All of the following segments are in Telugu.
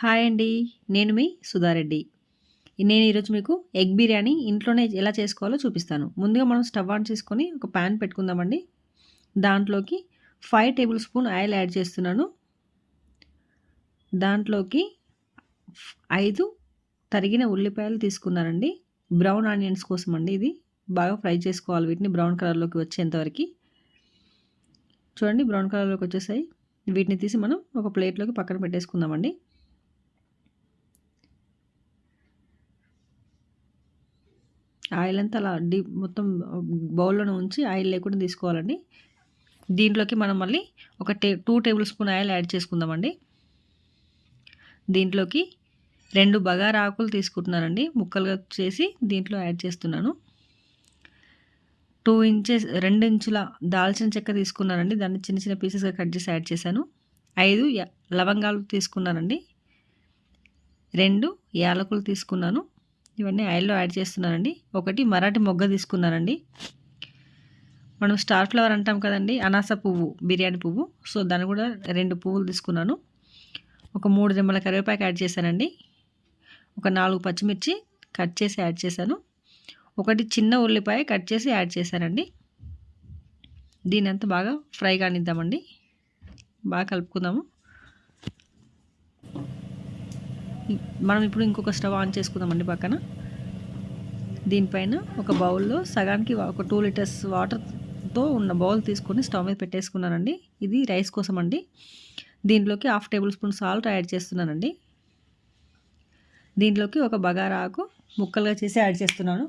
హాయ్ అండి. నేను మీ సుధారెడ్డి. నేను ఈరోజు మీకు ఎగ్ బిర్యానీ ఇంట్లోనే ఎలా చేసుకోవాలో చూపిస్తాను. ముందుగా మనం స్టవ్ ఆన్ చేసుకొని ఒక ప్యాన్ పెట్టుకుందామండి. దాంట్లోకి five tablespoon oil add చేస్తున్నాను. దాంట్లోకి ఐదు తరిగిన ఉల్లిపాయలు తీసుకున్నానండి. బ్రౌన్ ఆనియన్స్ కోసం అండి ఇది. బాగా ఫ్రై చేసుకోవాలి వీటిని బ్రౌన్ కలర్లోకి వచ్చేంతవరకు. చూడండి బ్రౌన్ కలర్లోకి వచ్చేసాయి. వీటిని తీసి మనం ఒక ప్లేట్లోకి పక్కన పెట్టేసుకుందామండి. ఆయిల్ అంతా అలా డీప్ మొత్తం బౌల్లోనే ఉంచి ఆయిల్ లేకుండా తీసుకోవాలండి. దీంట్లోకి మనం మళ్ళీ ఒక టే two tablespoon oil add చేసుకుందామండి. దీంట్లోకి రెండు బగారా ఆకులు తీసుకుంటున్నానండి. ముక్కలుగా చేసి దీంట్లో యాడ్ చేస్తున్నాను. టూ ఇంచెస్ రెండు ఇంచుల దాల్చిన చెక్క తీసుకున్నానండి. దాన్ని చిన్న చిన్న పీసెస్గా కట్ చేసి యాడ్ చేశాను. ఐదు లవంగాలు తీసుకున్నానండి. రెండు యాలకులు తీసుకున్నాను. ఇవన్నీ ఆయిల్లో యాడ్ చేస్తున్నానండి. ఒకటి మరాఠీ మొగ్గ తీసుకున్నానండి. మనం స్టార్ ఫ్లవర్ అంటాం కదండి అనాస పువ్వు బిర్యానీ పువ్వు. సో దాన్ని కూడా రెండు పువ్వులు తీసుకున్నాను. ఒక మూడు రెమ్మల కరివేపాకు యాడ్ చేశానండి. ఒక నాలుగు పచ్చిమిర్చి కట్ చేసి యాడ్ చేశాను. ఒకటి చిన్న ఉల్లిపాయ కట్ చేసి యాడ్ చేశానండి. దీని అంతా బాగా ఫ్రై కానిద్దామండి. బాగా కలుపుకుందాము. మనం ఇప్పుడు ఇంకొక స్టవ్ ఆన్ చేసుకుందామండి పక్కన. దీనిపైన ఒక బౌల్లో సగానికి ఒక టూ లీటర్స్ వాటర్తో ఉన్న బౌల్ తీసుకొని స్టవ్ మీద పెట్టేసుకున్నానండి. ఇది రైస్ కోసం అండి దీంట్లోకి half tablespoon salt add చేస్తున్నానండి. దీంట్లోకి ఒక బగారా ఆకు ముక్కలుగా చేసి యాడ్ చేస్తున్నాను.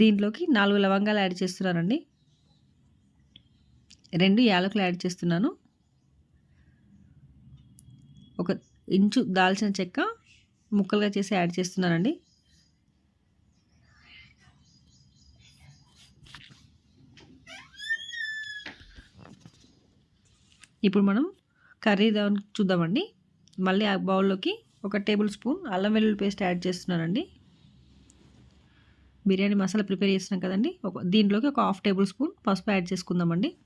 దీంట్లోకి నాలుగు లవంగాలు యాడ్ చేస్తున్నానండి. రెండు యాలకులు యాడ్ చేస్తున్నాను. ఒక ఇంచు దాల్చిన చెక్క ముక్కలుగా చేసి యాడ్ చేస్తున్నానండి. ఇప్పుడు మనం కర్రీ చూద్దామండి. మళ్ళీ ఆ బౌల్లోకి ఒక టేబుల్ స్పూన్ అల్లం వెల్లుల్లి పేస్ట్ యాడ్ చేస్తున్నానండి. బిర్యానీ మసాలా ప్రిపేర్ చేస్తున్నాం కదండి. ఒక దీంట్లోకి ఒక హాఫ్ టేబుల్ స్పూన్ పసుపు యాడ్ చేసుకుందామండి.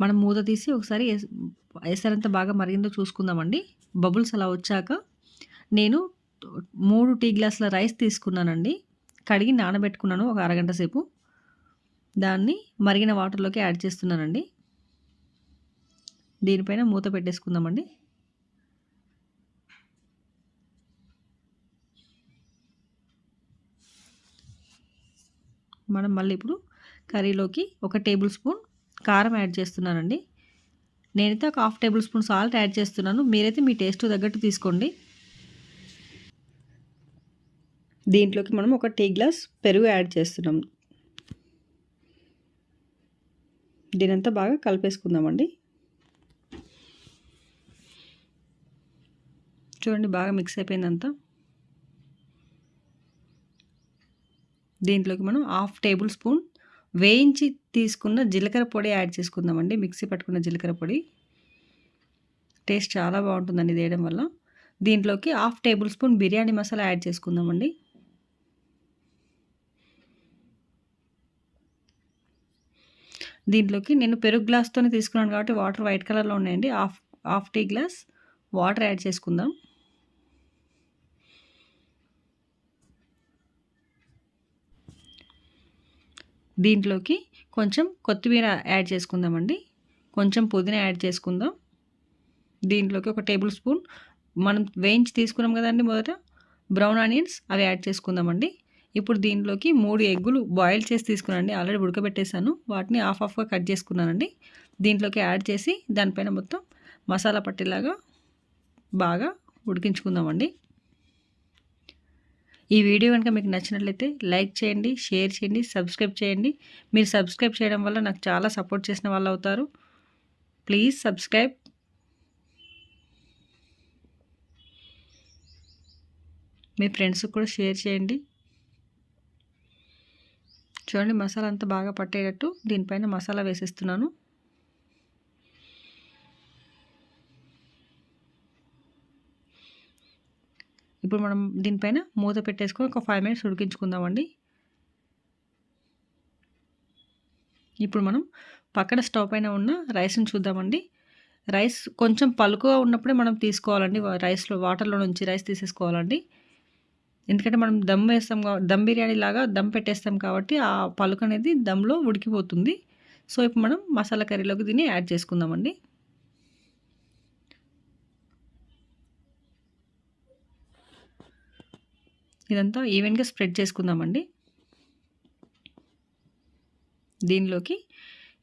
మనం మూత తీసి ఒకసారి ఎసరంత బాగా మరిగిందో చూసుకుందామండి. బబుల్స్ అలా వచ్చాక నేను మూడు టీ గ్లాసుల రైస్ తీసుకున్నానండి. కడిగి నానబెట్టుకున్నాను ఒక అరగంట సేపు. దాన్ని మరిగిన వాటర్లోకి యాడ్ చేస్తున్నానండి. దీనిపైన మూత పెట్టేసుకుందామండి. మనం మళ్ళీ ఇప్పుడు కర్రీలోకి ఒక టేబుల్ స్పూన్ కారం యాడ్ చేస్తున్నానండి. నేనైతే ఒక half tablespoon salt add చేస్తున్నాను. మీరైతే మీ టేస్ట్ తగ్గట్టు తీసుకోండి. దీంట్లోకి మనం ఒక టీ గ్లాస్ పెరుగు యాడ్ చేస్తున్నాం. దీనంతా బాగా కలిపేసుకుందామండి. చూడండి బాగా మిక్స్ అయిపోయిందంతా. దీంట్లోకి మనం హాఫ్ టేబుల్ స్పూన్ వేయించి తీసుకున్న జీలకర్ర పొడి యాడ్ చేసుకుందామండి. మిక్సీ పట్టుకున్న జీలకర్ర పొడి. టేస్ట్ చాలా బాగుంటుందండి ఇది వేయడం వల్ల. దీంట్లోకి half tablespoon biryani masala add చేసుకుందామండి. దీంట్లోకి నేను పెరుగు గ్లాస్తోనే తీసుకున్నాను కాబట్టి వాటర్ వైట్ కలర్లో ఉన్నాయండి. Half half tea glass water add చేసుకుందాం. దీంట్లోకి కొంచెం కొత్తిమీర యాడ్ చేసుకుందామండి. కొంచెం పుదీనా యాడ్ చేసుకుందాం. దీంట్లోకి ఒక టేబుల్ స్పూన్ మనం వేయించి తీసుకున్నాం కదండి మొదట. బ్రౌన్ ఆనియన్స్ అవి యాడ్ చేసుకుందామండి. ఇప్పుడు దీంట్లోకి మూడు ఎగ్గులు బాయిల్ చేసి తీసుకున్నానండి. ఆల్రెడీ ఉడకబెట్టేశాను. వాటిని హాఫ్ హాఫ్గా కట్ చేసుకున్నానండి. దీంట్లోకి యాడ్ చేసి దానిపైన మొత్తం మసాలా పట్టేలాగా బాగా ఉడికించుకుందామండి. ఈ వీడియో కనుక మీకు నచ్చినట్లయితే లైక్ చేయండి షేర్ చేయండి సబ్స్క్రైబ్ చేయండి. మీరు సబ్స్క్రైబ్ చేయడం వల్ల నాకు చాలా సపోర్ట్ చేసిన వాళ్ళు అవుతారు. Please subscribe. మీ ఫ్రెండ్స్కి కూడా షేర్ చేయండి. చూడండి మసాలా అంతా బాగా పట్టేటట్టు దీనిపైన మసాలా వేసేస్తున్నాను. ఇప్పుడు మనం దీనిపైన మూత పెట్టేసుకొని ఒక ఫైవ్ మినిట్స్ ఉడికించుకుందామండి. ఇప్పుడు మనం పక్కన స్టవ్ పైన ఉన్న రైస్ని చూద్దామండి. రైస్ కొంచెం పలుకుగా ఉన్నప్పుడే మనం తీసుకోవాలండి. రైస్లో వాటర్లో నుంచి రైస్ తీసేసుకోవాలండి. ఎందుకంటే మనం దమ్ వేస్తాం దమ్ బిర్యానీ లాగా దమ్ పెట్టేస్తాం కాబట్టి ఆ పలుకు అనేది దమ్లో ఉడికిపోతుంది. సో ఇప్పుడు మనం మసాలా కర్రీలోకి దీన్ని యాడ్ చేసుకుందామండి. ఇదంతా ఈవెన్గా స్ప్రెడ్ చేసుకుందామండి. దీనిలోకి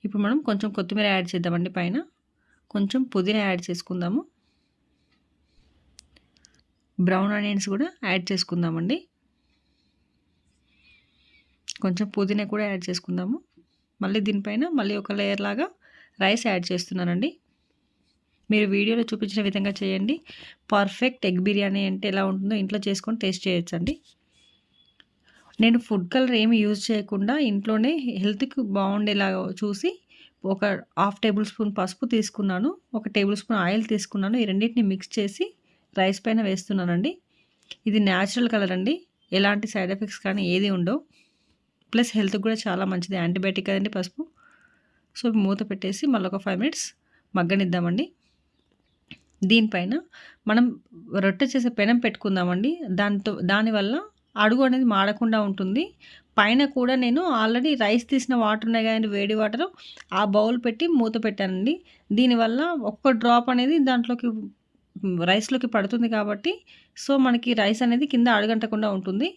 ఇప్పుడు మనం కొంచెం కొత్తిమీర యాడ్ చేద్దామండి పైన. కొంచెం పుదీనా యాడ్ చేసుకుందాము. బ్రౌన్ ఆనియన్స్ కూడా యాడ్ చేసుకుందామండి. కొంచెం పుదీనా కూడా యాడ్ చేసుకుందాము. మళ్ళీ దీనిపైన మళ్ళీ ఒక లేయర్ లాగా రైస్ యాడ్ చేస్తున్నానండి. మీరు వీడియోలో చూపించిన విధంగా చేయండి. పర్ఫెక్ట్ ఎగ్ బిర్యానీ అంటే ఎలా ఉంటుందో ఇంట్లో చేసుకొని టేస్ట్ చేయొచ్చండి. నేను ఫుడ్ కలర్ ఏమి యూజ్ చేయకుండా ఇంట్లోనే హెల్త్కి బాగుండేలా చూసి ఒక హాఫ్ టేబుల్ స్పూన్ పసుపు తీసుకున్నాను ఒక టేబుల్ స్పూన్ ఆయిల్ తీసుకున్నాను ఈ రెండింటిని మిక్స్ చేసి రైస్ పైన వేస్తున్నానండి. ఇది న్యాచురల్ కలర్ అండి. ఎలాంటి సైడ్ ఎఫెక్ట్స్ కానీ ఏది ఉండవు. ప్లస్ హెల్త్కి కూడా చాలా మంచిది. యాంటీబయాటిక్ కదండి పసుపు. సో మూత పెట్టేసి మళ్ళీ ఒక ఫైవ్ మినిట్స్ మగ్గనిద్దామండి. దీనిపైన మనం రొట్టె చేసే పెనం పెట్టుకుందామండి. దాంతో దానివల్ల అడుగు అనేది మాడకుండా ఉంటుంది. పైన కూడా నేను ఆల్రెడీ రైస్ తీసిన వాటర్ ఉన్నాయి కానీ వేడి వాటర్ ఆ బౌల్ పెట్టి మూత పెట్టానండి. దీనివల్ల ఒక్క డ్రాప్ అనేది దాంట్లోకి రైస్లోకి పడుతుంది కాబట్టి సో మనకి రైస్ అనేది కింద అడుగంటకుండా ఉంటుంది.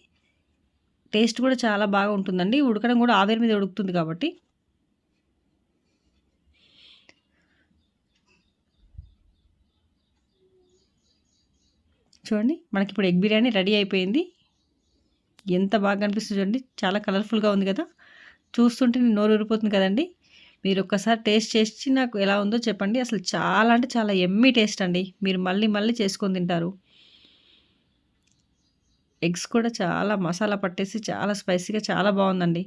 టేస్ట్ కూడా చాలా బాగా ఉంటుందండి. ఉడకడం కూడా ఆవిరి మీద ఉడుకుతుంది కాబట్టి. చూడండి. మనకి ఇప్పుడు ఎగ్ బిర్యానీ రెడీ అయిపోయింది. ఎంత బాగా అనిపిస్తుంది చూడండి. చాలా కలర్ఫుల్గా ఉంది కదా. చూస్తుంటే నేను నోరు ఊరిపోతుంది కదండి. మీరు ఒక్కసారి టేస్ట్ చేసి నాకు ఎలా ఉందో చెప్పండి. అసలు చాలా అంటే చాలా ఎమ్మీ టేస్ట్ అండి. మీరు మళ్ళీ మళ్ళీ చేసుకొని తింటారు. ఎగ్స్ కూడా చాలా మసాలా పట్టేసి చాలా స్పైసీగా చాలా బాగుందండి.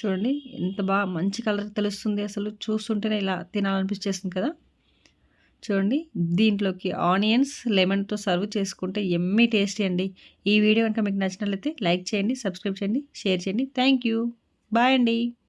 చూడండి. ఎంత బాగా మంచి కలర్ తెలుస్తుంది అసలు. చూస్తుంటేనే ఇలా తినాలనిపించేస్తుంది కదా. చూడండి. దీంట్లోకి ఆనియన్స్ లెమన్తో సర్వ్ చేసుకుంటే ఎమ్మీ టేస్టీ అండి. ఈ వీడియో కనుక మీకు నచ్చినట్లయితే లైక్ చేయండి సబ్స్క్రైబ్ చేయండి షేర్ చేయండి. థ్యాంక్ యూ బాయ్ అండి.